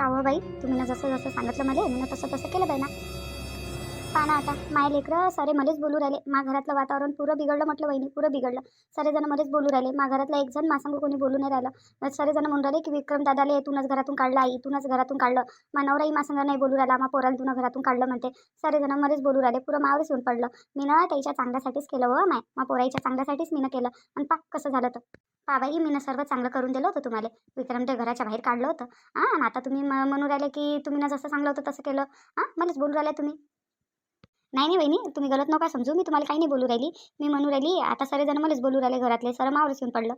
का हो बाई? तुम्ही ना जसं जसं सांगितलं मला मी तसं तसं केलं बाई ना. पाना आता माय लेकरं सारे मलाच बोलू राहिले. मा घरातलं वातावरण पुरं बिघडलं म्हटलं वहिनी पुरं बिघडलं. सारे जण मलेच बोलू राहिले. मा घरातला एक जण मासंग कोणी बोलू नाही राहिलं. सारे जण म्हणून राहिले की विक्रम दादाले तूनच घरातून काढलं आई तूनच घरातून काढलं. मा नवराही मासंग नाही बोलू राहिला मा पोराला तुला घरातून काढलं म्हणते. सारे जण मलाच बोलू राहिले. पुरं मावरच येऊन पडलं. मी ना त्याच्या चांगल्यासाठीच केलं हो माय. मा पोराईच्या चांगल्यासाठीच मी केलं. आणि पा कसं झालं तर पा बाई मी सर्व चांगलं करून दिलं होतं तुम्हाला. विक्रम ते घराच्या बाहेर काढलं होतं. हां आणि आता तुम्ही म- म्हणून राहिले की तुम्ही ना जसं सांगलं होतं तसं केलं. हां मलाच बोलू राहिले तुम्ही. नाही नाही बहिणी तुम्ही गलत नका समजू. मी तुम्हाला काही नाही बोलू राहिली. मी म्हणू राहिली आता सगळेजण मलाच बोलू राहिले घरातले. सर मावरच येऊन पडलं.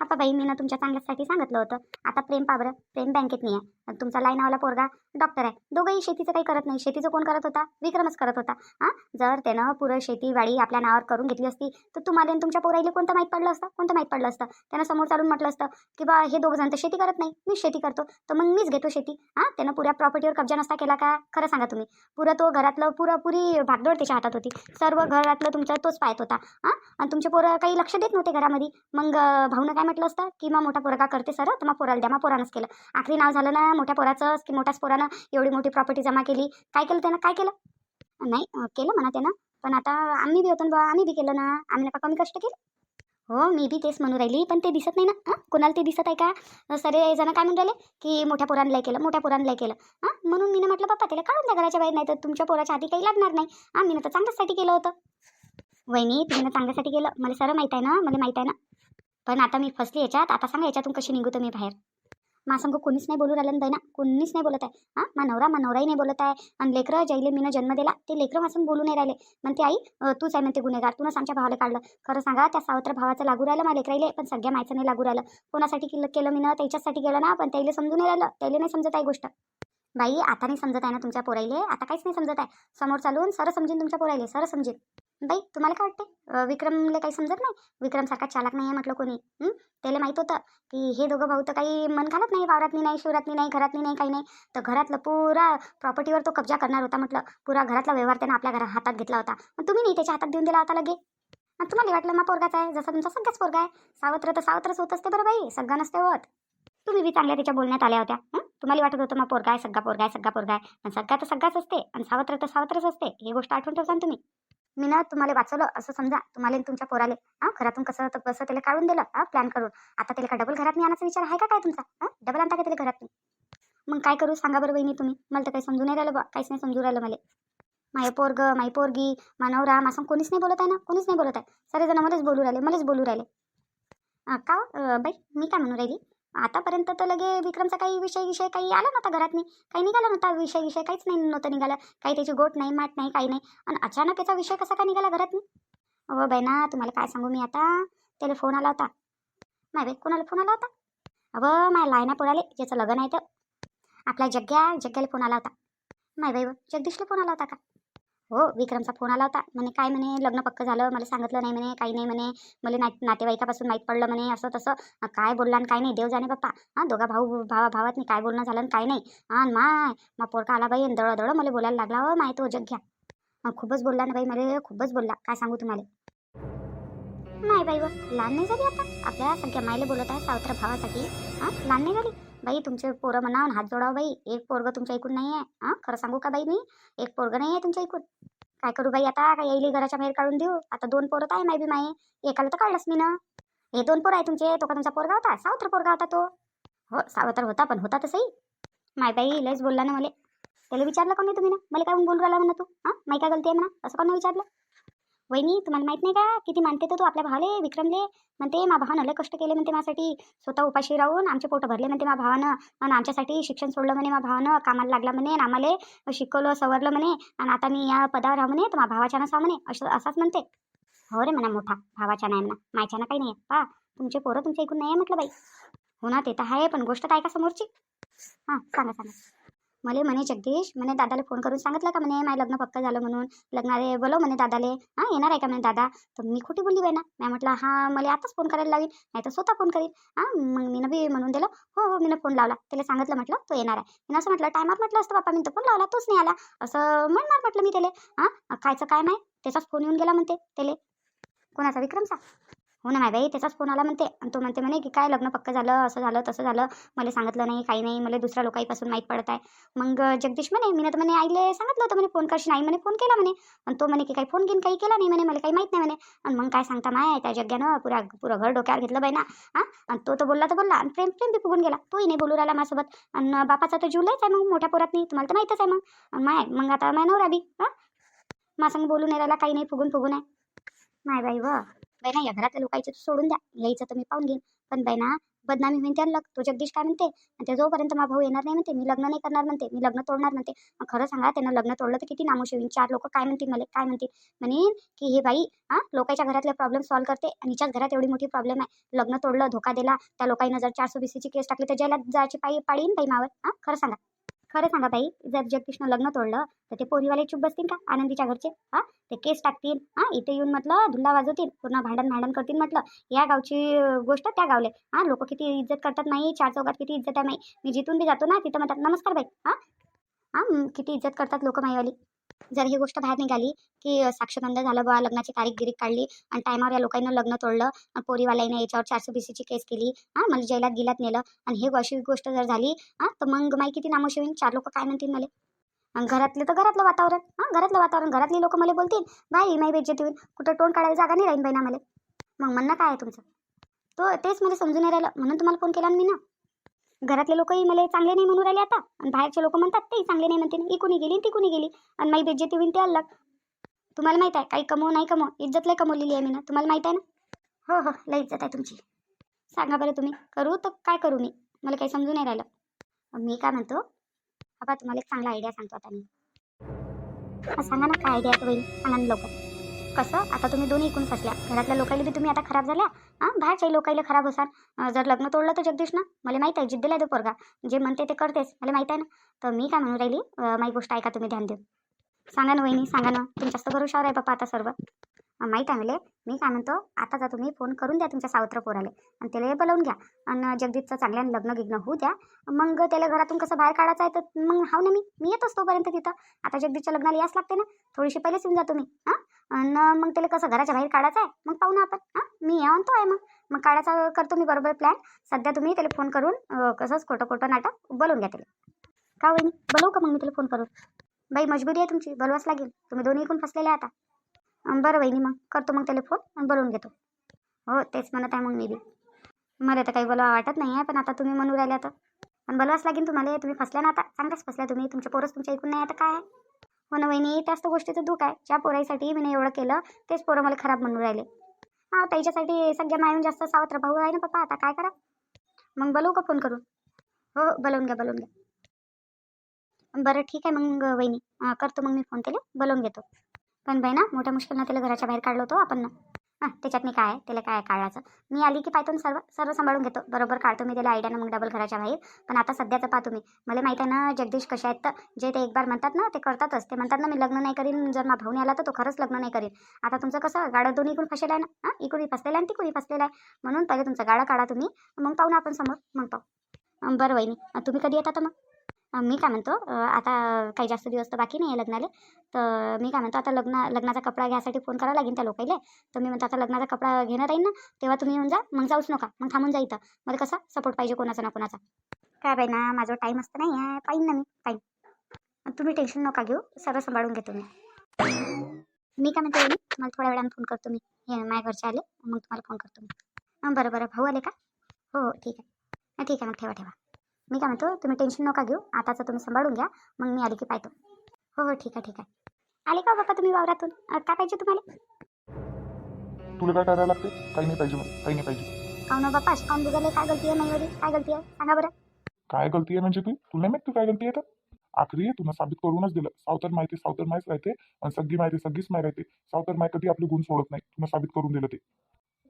आता बाई मी ना तुमच्या चांगल्यासाठी सांगितलं होतं. आता प्रेम पाबरं प्रेम बँकेत नाही आहे तुमचा लाईनावाला पोरगा डॉक्टर आहे. दोघंही शेतीचं काही करत नाही. शेतीचं कोण करत होता? विक्रमच करत होता. हां? जर त्यानं पुरं शेतीवाडी आपल्या नावावर करून घेतली असती तर तुम्हाला आणि तुमच्या पोराईला कोणतं माहीत पडलं असतं? कोणतं माहीत पडलं असतं? त्यानं समोर चालून म्हटलं असतं की बा हे दोघं जण तर शेती करत नाही. मीच शेती करतो. तर मग मीच घेतो शेती. हां? त्यानं पुऱ्या प्रॉपर्टीवर कब्जा नसता केला का? खरं सांगा तुम्ही. पुरं तो घरातलं पुरं पुरी भागदौड त्याच्या हातात होती. सर्व घरातलं तुमचं तोच पाहत होता. हां? आणि तुमचे पोरं काही लक्ष देत नव्हते घरामध्ये. मग भाऊनं काय म्हटलं असतं की मग मोठा पोरगा करते सर तर मग पोराला द्या मग पोरानंच केलं. आखरी नाव झालं ना मोठ्या पोराचंच की मोठ्याच पोरानं एवढी मोठी प्रॉपर्टी जमा केली. काय केलं त्यानं? काय केलं? नाही केलं म्हणा त्यानं. पण आता आम्ही बी होतो ना बा आम्ही बी केलं ना. आम्ही नका कमी कष्ट केलं. हो मी बी तेच म्हणू राहिली पण ते दिसत नाही ना हां कोणाला ते दिसत आहे का? सरे जण काय म्हणून राहिले? की मोठ्या पोरांना केलं मोठ्या पोरांना केलं. हां म्हणून मी म्हटलं पप्पा त्याला काढून द्या घराच्या बाहेर नाही तर तुमच्या पोराच्या आधी काही लागणार नाही. हां मी तर चांगल्यासाठी केलं होतं. वहिनी तुम्ही चांगल्यासाठी केलं. मला सर माहीत आहे ना मला माहीत आहे ना. पण आता मी फसली याच्यात. आता सांगा याच्यातून कशी निघू तर मी बाहेर. माझं कोणीच नाही बोलू राहिलं दैना ना कोणीच नाही बोलत आहे. हां? मा नवरा मा नवराही नाही बोलत आहे. आणि लेकरं जैले मीनं जन्म दिला ते लेकरं मासून बोलू नाही राहिले. म्हणते आई तूच आहे म्हणते गुन्हेगार. तूनच आमच्या भावाला काढलं. खरं सांगा त्या सावत्र भावाचं लागू राहिलं मला लेकराईले पण सगळ्या मायचं नाही लागू राहिलं. कोणासाठी किल्ल केलं मी ना त्याच्यासाठी गेलं ना पण त्याला समजून नाही राहिलं. त्याला नाही समजत आहे गोष्ट. बाई आता नाही समजत आहे ना तुमच्या पोराईले. आता काहीच नाही समजत आहे. समोर चालून सर समजेन तुमच्या पोराईले. सर समजेन. बाई तुम्हाला काय वाटते विक्रमला काही समजत नाही? विक्रमसारखा चालक नाही आहे म्हटलं कोणी? त्याला माहीत होतं की हे दोघं भाऊ तर काही मन घालत नाही वावरातनी नाही शिवरातनी नाही घरातनी नाही काही नाही. तर घरातलं पुरा प्रॉपर्टीवर तो कब्जा करणार होता म्हटलं. पुरा घरातला व्यवहार त्यानं आपल्या घरा हातात घेतला होता. मग तुम्ही नाही त्याच्या हातात देऊन दिला होता लगे? मग तुम्हाला वाटलं मग पोरगाच आहे? जसं तुमचा सगळ्याच पोरगा आहे. सावत्र तर सावत्रच होत असते बरं बाई. सगळा नसते होत. तुम्ही बी चांगल्या त्याच्या बोलण्यात आल्या होत्या. तुम्हाला वाटत होतं मग पोरगा आहे सगळा पोरगा आहे सगळा पोरगा आहे. आणि सगळा तर सगळाच असते. आणि सावत्र तर सावत्रच असते. ही गोष्ट आठवून ठेवता ना तुम्ही. मी ना तुम्हाला वाचवलं असं समजा तुम्हाला तुमच्या पोराले हा घरातून कसं तर कसं त्याला काढून दिलं हा प्लॅन करून. आता त्याला का डबल घरात आणायचा विचार आहे का काय तुमचा? हा डबल आणता का त्याला घरात मग काय करू? सांगा बरं वहिनी तुम्ही. मला तर काही समजून नाही राहिलं बा काहीच नाही समजून राहिलं मला. माय पोरग माय पोरगी मानवरा असं कोणीच नाही बोलत आहे ना? कोणीच नाही बोलत आहे. सगळे जण मलाच बोलू राहिले मलाच बोलू राहिले. का हो? बाई मी काय म्हणू राहिली? आतापर्यंत तर लगे विक्रमचा काही विषय विषय काही आला नव्हता घरात नाही काही निघाला नव्हता विषय विषय काहीच नाही नव्हतं निघालं. काही त्याची गोट नाही माट नाही काही नाही. आणि अचानक याचा विषय कसा काय निघाला घरात नाही अहो बहिणा तुम्हाला काय सांगू मी आता? त्याला फोन आला होता. माय बाई कोणाला फोन आला होता? अवं माय लायना पोळाले ज्याचं लग्न आहे तर आपल्या जग्ग्या जग्ग्याला फोन आला होता. माय बाई जगदीशला फोन आला होता का? हो विक्रमचा फोन आला होता. म्हणे काय म्हणे लग्न पक्क झालं? मला सांगितलं नाही म्हणे काही नाही म्हणे. मला ना नातेवाईकापासून माहीत पडलं म्हणे असं तसं. काय बोलला आणि काय नाही? देव जाणे बाप्पा हां दोघा भाऊ भावा भावात काय बोलणं झालं आणि काय नाही? हां माय मा पोरका आला बाई दळ दळ मला बोलायला लागला. हो माय तो जग घ्या. खूपच बोलला ना बाई मला खूपच बोलला. काय सांगू तुम्हाला? नाही बाई व लहान नाही झाली आता. आपल्या सगळ्या मायले बोलत आहे सावत्र भावासाठी. हां लहान नाही झाली. बाई तुमचे पोरं म्हणावून हात जोडावं बाई. एक पोरगं तुमच्या ऐकून नाही आहे. हां? खरं सांगू का बाई मी? एक पोरगं नाही आहे तुमच्या ऐकून काय करू बाई आता? काय येईल घराच्या बाहेर काढून देऊ? आता दोन पोरं तर आहे माय बी माई एकाला तर काढलंच मी ना. हे दोन पोरं आहे तुमचे. तो का तुमचा पोरगा होता? सावत्र पोरगा होता तो. हो सावत्र होता पण होता तसंही. माय बाई लयच बोलला ना मला. त्याला विचारलं कोणी तुम्ही ना? मला काय म्हणून बोलू राहिला म्हणा तू? हां? माही काय गलती आहे म्हणा? असं कोणी विचारलं? वहिनी तुम्हाला माहीत नाही का? किती मानते तो आपल्या भावाले विक्रमले. म्हणते मा भावानं लय कष्ट केले म्हणते माझ्यासाठी. स्वतः उपाशी राहून आमचे पोट भरले म्हणते मा भावानं. आणि आमच्यासाठी शिक्षण सोडलं म्हणे मा भावानं. कामाला लागला म्हणे आणि आम्हाला शिकवलं सवरलं म्हणे. आणि आता मी या पदावर राहू म्हणे तर मा भावाच्या ना म्हणे. असं असाच म्हणते. हो रे म्हणा मोठा भावाच्या नाही म्हणा. मायच्या काही नाही पा तुमचे पोरं तुमच्या ऐकून नाही आहे म्हटलं बाई. हो ना ते तर आहे पण गोष्ट काय का समोरची. हां सांगा सांगा. मला म्हणे जगदीश म्हणे दादाला फोन करून सांगितलं का म्हणे माझं लग्न पक्क झालं म्हणून? लग्नाले बोलव म्हणे दादाले. हां येणार आहे का म्हणे दादा? तर मी खोटी बोलली बाई ना मी म्हटलं हां मला आताच फोन करायला लावीन. नाही तर स्वतः फोन करीन. हां मग मी बी म्हणून दिलं हो हो मी फोन लावला. त्याला सांगितलं म्हटलं तो येणार आहे. मी असं म्हटलं टायमात म्हटलं असतं बाप्पा मी तर फोन लावला तोच नाही आला. असं म्हणणार म्हटलं मी त्याला. हां कायचं काय नाही त्याचाच फोन येऊन गेला म्हणते त्याले. कोणाचा विक्रमचा? हो ना बाई त्याचाच फोन आला म्हणते. आणि तो म्हणते म्हणे की काय लग्न पक्क झालं? असं झालं तसं झालं. मला सांगितलं नाही काही नाही. मला दुसऱ्या लोकांपासून माहीत पडत आहे. मग जगदीश म्हणे मी तर म्हणे आईले सांगितलं होतं म्हणे फोन करशी आई म्हणे फोन केला म्हणे. आणि तो म्हणे की काही फोन घेऊन काही केला नाही म्हणे मला काही माहीत नाही म्हणे. आणि मग काय सांगता माय त्या जग्यानं पुरा पुरं घर डोक्यावर घेतलं बाई ना हां? आणि तो तर बोलला तर बोलला. आणि प्रेम प्रेम बी फुगून गेला. तोही नाही बोलू राहिला माझ्यासोबत. आणि बापाचा तर जुलैच आहे मग मोठ्या पोरात नाही तुम्हाला तर माहीतच आहे मग. माय मग आता माय नवरा बी हां? माझ्यासंग बोलून नाही राहिला काही नाही फुगून फुगून आहे. माय बाई व. बैना या घरातल्या लोकांचे सोडून द्या. यायचं तर मी पाहून घेईन. पण बैना बदनामी होईन त्याला तो जगदीश काय म्हणते? आणि ते जोपर्यंत माझा भाऊ येणार नाही म्हणते मी लग्न नाही करणार म्हणते मी लग्न तोडणार म्हणते. मग खरं सांगा त्यानं लग्न तोडलं तर किती नामोश होईल चार लोक काय म्हणतील मला? काय म्हणतील? म्हणेन की हे बाई हां लोकांच्या घरातले प्रॉब्लेम सॉल्व्ह करते आणि हिच्याच घरात एवढी मोठी प्रॉब्लेम आहे. लग्न तोडलं धोका दिला त्या लोकांना जर चारशे बीसीची केस टाकली तर ज्याला जायची पायी पाळीन बाई मावर हां खरं सांगा. खरं सांगा ताई जर जगदीशनं लग्न तोडलं तर ते पोरीवाले चुप बसतील का आनंदीच्या घरचे? हां? ते केस टाकतील हां? इथे येऊन म्हटलं धुल्ला वाजवतील पूर्ण भांडण भांडण करतील म्हटलं. या गावची गोष्ट त्या गावले. हां? लोक किती इज्जत करतात नाही चार चौकात किती इज्जत आहे माई मी जिथून बी जातो ना तिथं म्हणतात नमस्कार बाई. हां? हां? किती इज्जत करतात लोक माईवाली. जर ही गोष्ट बाहेर निघाली की साक्षगंध झालं बा लग्नाची तारीख गिरीक काढली आणि टायमावर या लोकांना लग्न तोडलं आणि पोरीवाल्याने याच्यावर चारशे बीसीची केस केली हां मला जैलात गिलात नेलं आणि हे अशी गोष्ट जर झाली हां तर मग माई किती नामोशी होईल चार लोक काय म्हणतील मला? आणि घरातले तर घरातलं वातावरण हां घरातलं वातावरण घरातली लोक मला बोलतील बाई माई बेज्जती होईल कुठं तोंड काढायला जागा नाही राहीन बाई ना मला. मग म्हणणं काय आहे तुमचं? तो तेच मला समजून नाही राहिलं म्हणून तुम्हाला फोन केला ना मी ना? घरातले लोकही मला चांगले नाही म्हणून राहिले आता. आणि बाहेरचे लोक म्हणतात ते चांगले नाही म्हणते. इकुनी गेली ती कुणी गेली? आणि माई बेज्जती होईल ते अलग. तुम्हाला माहीत आहे काही कमव नाही कमव इज्जत लय कमवलेली आहे मी ना. तुम्हाला माहीत आहे ना? हो हो लय इज्जत आहे तुमची. सांगा बरं तुम्ही. करू तर काय करू मी? मला काही समजून नाही राहिलं. मी काय म्हणतो? बाबा तुम्हाला एक चांगला आयडिया सांगतो आता मी. सांगा ना काय आयडिया होईल बहीण सांगा ना लवकर. कसं? आता तुम्ही दोन्ही इकून फसल्या. घरातल्या लोकायला बी तुम्ही आता खराब झाल्या? हां? बाहेरच्याही लोकायला खराब असाल जर लग्न तोडलं तर जगदीश ना मला माहीत आहे जिद्दीला तो पोरगा. जे म्हणते ते करतेच मला माहीत आहे ना? तर मी काय म्हणून राहिली? माही माझी गोष्ट ऐका तुम्ही ध्यान देऊ सांगा ना वहिनी सांगा ना. तुमच्याच तर भरोशावर आहे पप्पा आता सर्व. माहीत आहे मला मी काय म्हणतो आता जा तुम्ही फोन करून द्या तुमच्या सावत्र पोराले. आणि त्याला बोलावून घ्या. आणि जगदीशचं चांगल्यानं लग्न गिग्न होऊ द्या. मग त्याला घरातून कसं बाहेर काढायचं आहे तर मग हाव ना मी? मी येतोच तोपर्यंत तिथं. आता जगदीशच्या लग्नाला यास लागते ना. थोडीशी पहिलेच येऊन जा तुम्ही हां? आणि मग त्याला कसं घराच्या बाहेर काढायचं आहे? मग पाहू ना आपण हां? मी या म्हणतो आहे मग. मग काढायचा करतो मी बरोबर प्लॅन सध्या तुम्ही त्याला फोन करून कसंच खोटं खोटं नाटक बोलवून घ्या त्याला. का होईल बोलवू का मग मी त्याला फोन करून? बाई मजबुरी आहे तुमची बोलवाच लागेल. तुम्ही दोन्ही इकून फसलेले आहे आता. बरं वहिनी मग करतो मग त्याला फोन बोलवून घेतो. हो तेच म्हणत आहे मग मी बी. मला तर काही बोलावं वाटत नाही आहे पण आता तुम्ही म्हणू राहिल्या तर. पण बोलवाच लागेल तुम्हाला तुम्ही फसल्या ना आता. चांगल्याच फसल्या तुम्ही तुमच्या पोरच तुमच्या ऐकून नाही आता काय आहे? हो ना वहिनी त्याच तर गोष्टीचं दुःख आहे. ज्या पोराईसाठी मी एवढं केलं तेच पोरं मला खराब म्हणून राहिले. हा त्याच्यासाठी सगळ्या मायून जास्त सावत्र भाऊ आहे ना पप्पा आता काय करा? मग बोलवू का फोन करून? हो हो बोलवून घ्या बोलवून घ्या. बरं ठीक आहे मग वहिनी. करतो मग मी फोन केले बोलवून घेतो. पण बाई ना मोठ्या मुश्किलनं त्याला घराच्या बाहेर काढलो होतो आपण ना. हां त्याच्यात मी काय आहे? त्याला काय आहे काढायचं मी आली की पाहतो सर्व सर्व सांभाळून घेतो. बरोबर काढतो मी त्याला आयडियानं मग डबल घराच्या बाहेर. पण आता सध्याचं पाहतो मी. मला माहीत आहे ना जगदीश कशा आहेत तर जे ते एक बार म्हणतात ना ते करतातच. ते म्हणतात ना मी लग्न नाही करीन जर मा भाऊने आला तर तो खरंच लग्न नाही करीन. आता तुमचं कसं गाडं दोन्ही इकडून फसेला आहे ना? हां इकडून फसलेलं आहे आणि तिकडून फसलेलं आहे. म्हणून पहिले तुमचं गाडं काढा तुम्ही. मग पाहू ना आपण समोर. मग पाहू. बरं वहिनी. तुम्ही कधी येता तर मग? मी काय म्हणतो आता काही जास्त दिवस तर बाकी नाही आहे लग्नाले. तर मी काय म्हणतो आता लग्न लग्नाचा कपडा घ्यायसाठी फोन करावा लागेल त्या लोकाईले तर मी म्हणतो आता लग्नाचा कपडा घेणार राहील ना तेव्हा तुम्ही येऊन जा मग जाऊच नका. मग थांबून जा इथं. मला कसा सपोर्ट पाहिजे कोणाचा ना कोणाचा. काय बाई ना माझा टाईम असतं नाही आहे पाहिन ना मी पाहिन. तुम्ही टेन्शन नका घेऊ सर्व सांभाळून घेतो मी. मी काय म्हणते मी मला थोड्या वेळानं फोन करतो मी. हे माझ्या घरचे आले मग तुम्हाला फोन करतो मी. बरं बरं. भाऊ आले का? हो हो ठीक आहे. ठीक आहे मग ठेवा ठेवा. मी काय म्हणतो तुम्ही टेन्शन नका घेऊ. आताचं तुम्ही सांभाळून घ्या. मग मी आली की पाहतो. हो हो ठीक आहे ठीक आहे. आले का हो बाबा तुम्ही वावरातून? अं, काय पाहिजे तुम्हाला? तुला काय करायला लागते काही नाही पाहिजे मला. काही नाही पाहिजे. काऊन हो बाप्पा काऊन बिघडले काय गलती आहे माझी काय गलती आहे? सांगा बरं. काय गलती आहे म्हणजे तू? तुला नाही माहीत तू काय गलती आहे तर? आखरी तुला साबित करूनच दिलं. सावतर माहिती सावतर माहीच राहते आणि सगळी माहिती सगळीच माहिती राहते. सावतर माय कधी आपले गुण सोडत नाही. तुला साबित करून दिलं ते.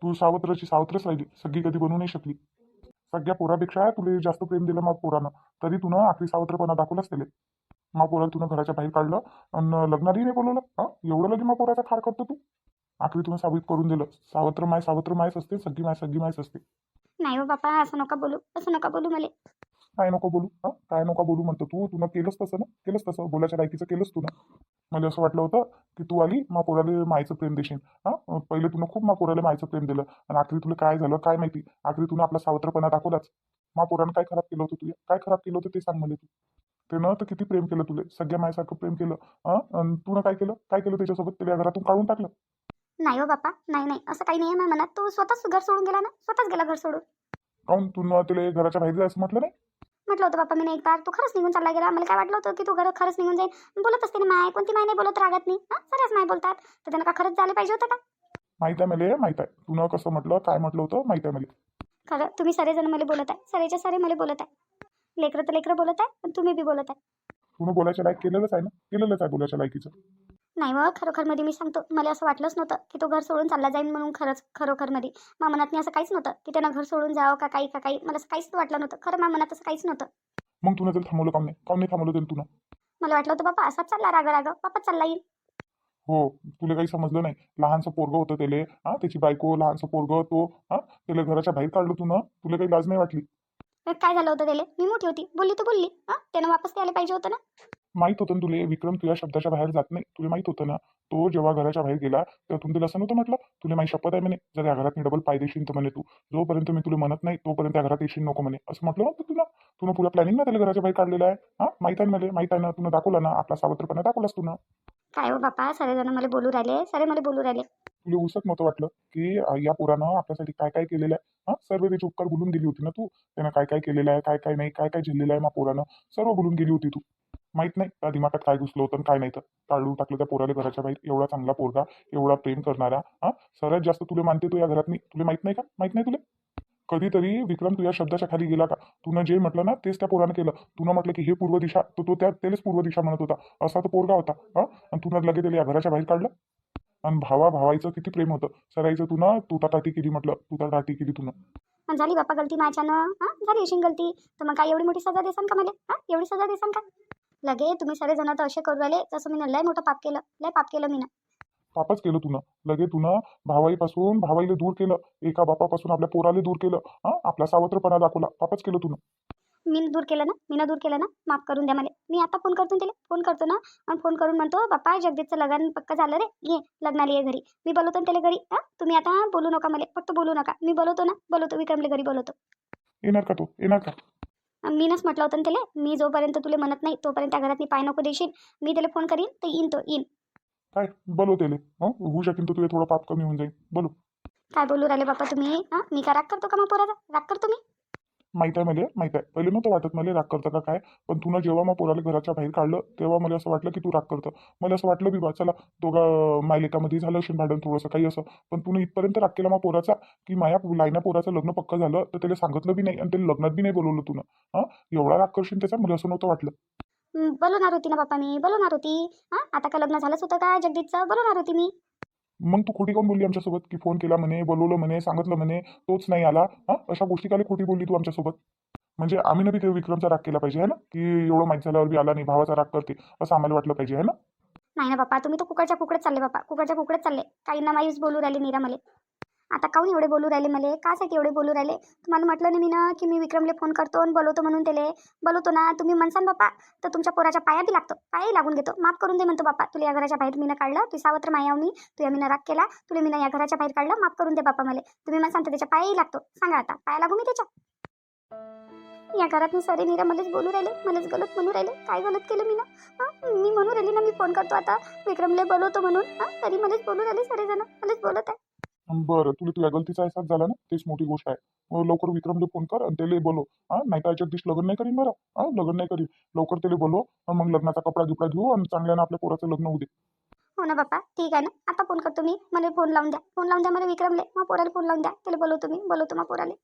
तू सावत्रची सावत्रच राहिली. सगळी कधी बनू नाही शकली. सगळ्या पोरापेक्षा तुला जास्त प्रेम दिलं मग पोरानं. तरी तुनं आखरी सावत्रपणा दाखवलाच दिले मा पोराला तुला घराच्या बाहेर काढलं आणि लग्नालाही नाही बोलवलं? हा? एवढं लगे मा पोराचा खार करतो तू? आखरी तुला साबित करून दिलं. सावत्र माय सावत्र मायच असते सगळी माय सगळी मायच असते. नाही हो बाप्पा असं नका बोलू असं नका बोलू मला. काय नको बोलू? हा? काय नको बोलू म्हणतो तू? तुला केलंच तसं ना? केलंच तसं? बोलायच्या लायकीचं केलंच तू ना मला असं वाटलं होतं की तू आली मा पोराले मायचं प्रेम देशील. हां? पहिले तुला खूप मा पोराला मायचं प्रेम दिलं. आणि आखरी तुला काय झालं काय माहिती? आखरी तुला आपला सावत्रपणा दाखवलाच. मा पोरानं काय खराब केलं होतं तुला काय खराब केलं होतं ते सांग मला तू. त्यानं तर किती प्रेम केलं तुले? सगळ्या मायसारखं प्रेम केलं. हां? आणि तुनं काय केलं? काय केलं त्याच्यासोबत? त्याला या घरातून काढून टाकलं. नाही हो बाप्पा नाही नाही. असं काही नाही आहे मनात. तो स्वतःच घर सोडून गेला ना? स्वतःच गेला घर सोडून. काहून तू त्याला घराच्या बाहेर जायचं म्हटलं नाही? म्हटलं होतं बाप्पा मी एक बार तू खरंच निघून चालला गेला. मला काय वाटलं होतं की तू घर खरंच निघून जाईल? बोलत असते ना माय. कोणती माय नाही बोलत रागत नाही हां? सरच माय बोलतात. तर त्यांना का खरंच झालं पाहिजे होतं का? माहीत आहे मला माहीत आहे. तुनं कसं म्हटलं काय म्हटलं होतं माहीत आहे मला. खरं? तुम्ही सगळेजण मला बोलत आहे. सरेच्या सरे मला बोलत आहे. लेकरं तर लेकरं बोलत आहे पण तुम्ही बी बोलत आहे. तुनं बोलायच्या लायक केलेलंच आहे ना? केलेलंच आहे बोलायच्या लायकीचं. नाही व खरोखरमध्ये मी सांगतो मला असं वाटलंच नव्हतं की तो घर सोडून चालला जाईल म्हणून खरंच खरोखरमध्ये. मा मनात असं काहीच नव्हतं की त्यानं घर सोडून जावं का काही का काही. मला असं काहीच वाटलं नव्हतं. खरं मा मनात असं काहीच नव्हतं. मग तुनं त्याला थांबवलं काम नाही? काम नाही थांबवलं तुनं मला वाटलं होतं बाबा असाच चालला राग राग. बापा चालला येईल. हो तुला काही समजलं नाही. लहानसं पोरगं होतं त्याले हा त्याची बायको लहानसं पोरगं तो हा त्याला घराच्या बाहेर काढलं तू ना तुला काही लाज नाही वाटली? काय झालं होतं त्याला? मी मोठी होती. बोलली तर बोलली. हां त्यानं वापस यायला पाहिजे होतं ना? माहीत होतं ना तुला विक्रम तुझ्या शब्दाच्या बाहेर जात नाही. तुला माहीत होतं ना तो जेव्हा घराच्या बाहेर गेला तेव्हा तुम्ही असं नव्हतं म्हटलं? तुला माझी शपथ आहे म्हणे जर या घरात मी डबल पाय देशील तर म्हणे तू. जोपर्यंत मी तुला म्हणत नाही तोपर्यंत त्या घरात येशील नको म्हणे. असं म्हटलं नव्हतं तुला. तुला पुरा प्लॅनिंग ना त्याला घराच्या बाहेर काढलेलं आहे? हा? माहीत आहे मला माहीत आहे ना? तुला दाखवला ना? आपला सावत्रपणा दाखवलास तू ना? काय हो बापा? सगळेजण मला बोलू राहिले. सरे मला बोलू राहिले. तुला उसत नव्हतं वाटलं की अं, या पोरानं आपल्यासाठी काय काय केलेलं आहे? हा? सर्व त्याचे उपकार बोलून गेली होती ना तू? त्यानं काय काय केलेलं आहे? काय काय नाही? काय काय झेललेलं आहे मा पोरानं? सर्व बोलून गेली होती तू. माहीत नाही. त्या दिमागात काय घुसलं होतं आणि काय नाही तर काढून टाकलं त्या पोराला घराच्या बाहेर. एवढा चांगला पोरगा एवढा प्रेम करणारा हा? सर्वात जास्त तुला मानते तो या घरात नाही? तुला माहीत नाही का? माहीत नाही तुला? कधीतरी विक्रम तुझ्या शब्दाच्या खाली गेला का? तुनं जे म्हटलं ना तेच त्या पोरानं केलं. तुनं म्हटलं की हे पूर्व दिशा तर तो त्या त्यालाच पूर्व दिशा म्हणत होता. असा तो पोरगा होता हा? आणि तुनं लगेच त्याला या घराच्या बाहेर काढलं. आणि भावा भावायचं किती प्रेम होतं. सरायचं तुनं तुटा टाटी केली म्हटलं. तुटा टाटी केली तुनं. झाली बापा गलती माझ्यानं? झाली अशी गलती? तर मग काय एवढी मोठी सजा देसान का मला? एवढी सजा देसान का? लगे तुम्ही सगळेजण तर असे करू राहिले तसं मी लय मोठं पाप केलं लय पाप केलं मी पापच केलं तुनं. लगे तुनं भावाईपासून भावाईला दूर केलं एका बापापासून आपल्या पोराला दूर केलं हा? आपला सावत्रपणा दाखवला. पापच केलं तुनं. मी दूर केलं ना? मी दूर केलं ना? माफ करून द्या मला. मी आता फोन करतो त्याला फोन करतो ना? आणि फोन करून म्हणतो बाप्पा जगदीशचं लग्न पक्क झालं रे. ये लग्नाला ये घरी. मी बोलवतो ना त्याला घरी हां? तुम्ही आता बोलू नका मला. फक्त बोलू नका. मी बोलवतो ना? बोलवतो. विक्रमला घरी बोलवतो. येणार का तो? येणार का? मीनच म्हटलं होतं त्याला मी जोपर्यंत तुला म्हणत नाही तोपर्यंत त्या घरात मी पाय नको देशील मी त्याला फोन करीन तर येईन तो येईन. काय? बोलो त्याले. हं? होऊ तर तुला थोडं पाप कमी होऊन जाईल. बोलो काय बोलू राहिले बाप्पा तुम्ही? मी का राग करतो का मग पोराचा? राग करतो मी? माहीत आहे मला माहीत आहे. पहिले नव्हतं वाटत मला राग करतं का काय पण तुला जेव्हा मग पोराला घराच्या बाहेर काढलं तेव्हा मला असं वाटलं की तू राग करतं. मला असं वाटलं बी बा चला दोघा मायलेकामध्ये झालं असेल भांडण थोडंसं काही असं. पण तुने इथपर्यंत राग केला मग पोराचा की माया लायना पोराचं लग्न पक्क झालं तर त्याला सांगितलं बी नाही आणि त्याला लग्नात बी नाही बोलवलं तुनं हां? एवढा राग करशील त्याचा मला असं नव्हतं वाटलं. बोलवणार होती ना बाप्पा मी बोलवणार होती. हां? आता का लग्न झालंच होतं का जगदीतचं बोलवणार होती मी. मग तू खोटी काऊन बोलली आमच्यासोबत? की फोन केला म्हणे बोलवलं म्हणे सांगितलं म्हणे तोच नाही आला हा? अशा गोष्टी काले खोटी बोलली तू आमच्यासोबत. म्हणजे आम्ही ना बी ते विक्रमचा राग केला पाहिजे है ना? की एवढं माहीत झाल्यावर बी आला नाही भावाचा राग करते असं आम्हाला वाटलं पाहिजे है ना? नाही ना बाप्पा तुम्ही तर कुकडच्या कुकडत चालले बाप्पा. कुकडच्या कुकडत चालले. काहींना मायूस बोलू राहिले नीरा मले आता काहून एवढे बोलू राहिले मले? कासाठी एवढे बोलू राहिले? तुम्हाला म्हटलं ना मी ना की मी विक्रमले फोन करतो आणि बोलवतो म्हणून त्याले. बोलवतो ना तुम्ही म्हणसान बाप्पा तर तुमच्या पोराच्या पाया बी लागतो. पायाही लागून घेतो. माफ करून दे म्हणतो बाप्पा तुला या घराच्या बाहेर मी काढलं. तू सावत्र माया मी. तुला या मीनं राग केला. तुला मी या घराच्या बाहेर काढलं. माफ करून दे बाप्पा मला. तुम्ही म्हणसान तर त्याच्या पायाही लागतो. सांगा आता. पाया लागू मी त्याच्या? या घरात मी सरे निरा मलाच बोलू राहिले. मलाच गलत म्हणू राहिले. काय गलत केलं मी ना मी म्हणू राहिली ना मी फोन करतो आता. विक्रमले बोलवतो म्हणून. तरी मलाच बोलू राहिले सरे जण मलाच बोलत आहे. बरं तुला तुझ्या गलतीचा अहसास झाला ना? तेच मोठी गोष्ट आहे. मग लवकर विक्रमले फोन कर आणि त्याला बोलो हा? नाही तर जगदीश लग्न नाही करीन बरं. हा? लग्न नाही करीन. लवकर त्याला बोलो मग लग्नाचा कपडा गिपडा घेऊ आणि चांगल्यानं आपल्या पोराचं लग्न होऊ दे. हो ना बाप्पा. ठीक आहे ना? आता फोन करतो मी. मला फोन लावून द्या. फोन लावून द्या मला विक्रमले. मग पोराला फोन लावून द्या. त्याला बोलवतो मी. बोलवतो मग पोराले.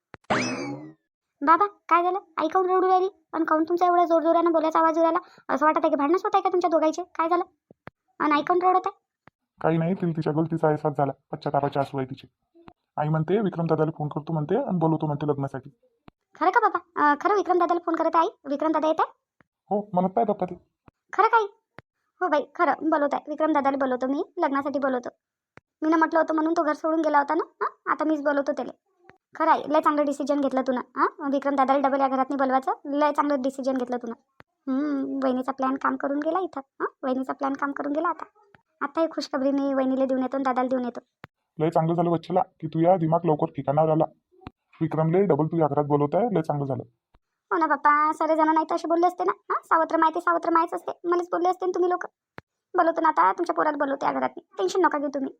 बाबा काय झालं? आई काऊन रडू राहिली? आणि काऊन तुमचा एवढ्या जोरजोरानं बोलायचा आवाज राहिला? असं वाटत आहे की भांडणच होत आहे का तुमच्या दोघांचे? काय झालं? आणि ऐकून रडत आहे? काही नाही तिला तिच्या गलतीचा अहसास झाला. पश्चातापाची आसू आहे तिची. आई म्हणते विक्रम दादाला फोन करतो म्हणते आणि बोलवतो म्हणते लग्नासाठी. खरं का बाबा? अं, खरं विक्रम दादाला फोन करत आहे आई? विक्रम दादा येत आहे हो म्हणत काय बाप्पा ते खरं काय हो बाई खरं. बोलवत आहे विक्रम दादाला बोलवतो मी. लग्नासाठी बोलवतो. मी ना म्हटलं होतं म्हणून तो घर सोडून गेला होता ना? हां आता मीच बोलवतो त्याला. खरं आहे लय चांगलं डिसिजन घेतलं तू ना हां विक्रम दादाला डबल या घरात नाही बोलवायचं. लय चांगलं डिसिजन घेतलं तू ना हम्म, वहिनीचा प्लॅन काम करून गेला इथं. हां वहिनीचा प्लॅन काम करून गेला आता. आता ही खुशखबरी मी वहिनीला देऊन येतो आणि दादाला देऊन येतो. लय चांगलं झालं वच्छला की तू या दिमाग लवकर ठिकाणावर आला. विक्रमले डबल तुझ्या घरात बोलवत आहे लय चांगलं झालं. हो ना बाप्पा सारे जण नाही तर असे बोलले असते ना? हां सावत्र माहिती सावत्र माहीच असते. मलाच बोलले असते ना तुम्ही लोक. बोलवतो ना आता तुमच्या पोरात बोलवते या घरात टेन्शन नका घेऊ तुम्ही.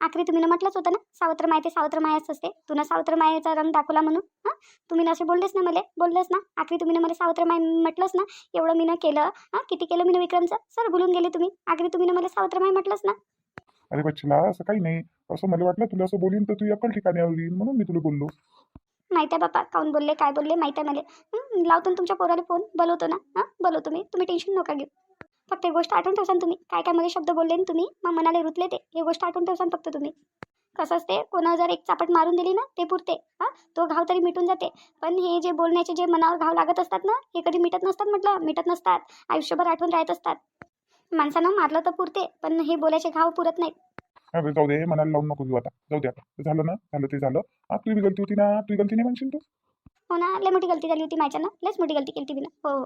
आखरी तुम्ही ना म्हटलंच होतं ना सावत्र माहिती सावत्र मायाच असते. तू ना सावत्र मायेचा रंग दाखवला म्हणून हां? तुम्ही ना असे बोललेच ना मला बोललेच ना? आखरी तुम्ही ना मला सावत्र माय म्हटलंच ना एवढं मी केलं हां? किती केलं मी विक्रमचं? सर बोलून गेले तुम्ही. आखरी तुम्ही ना मला सावत्र माय म्हटलंच ना. अरे बच्चला असं काही नाही. असं मला वाटलं तुला असं बोलीन तर तू अक्कल ठिकाण्यावर येईल म्हणून मी तुला बोललो. माहिती आहे बाप्पा काऊन बोलले काय बोलले माहिती आहे मला. हं, लावतो ना तुमच्या पोराला फोन. बोलवतो ना हां? बोलवतो मी तुम्ही टेन्शन नका घेऊ. फक्त एक गोष्ट आठवून ठेवसान तुम्ही. काय काय मला शब्द बोलले तुम्ही मग मनाला रुतले ते. हे गोष्ट आठवून ठेवसान फक्त तुम्ही. कसं असते कोणा जर एक चापट मारून दिली ना ते पुरते. हां? तो घाव तरी मिटून जाते. पण हे जे बोलण्याचे जे मनावर घाव लागत असतात ना हे कधी मिटत नसतात म्हटलं? मिटत नसतात. आयुष्यभर आठवून राहत असतात. माणसानं मारलं तर पुरते पण हे बोलायचे घाव पुरत नाहीत. अरे जाऊ दे. मनाला लावून नको घेऊ आता. जाऊ दे आता. झालं ना झालं ते झालं. तुझी गलती होती ना? तुझी गलती नाही म्हणशील तू? हो ना लय मोठी गलती झाली होती माझ्या ना लयच मोठी गलती केली ती मी हो हो.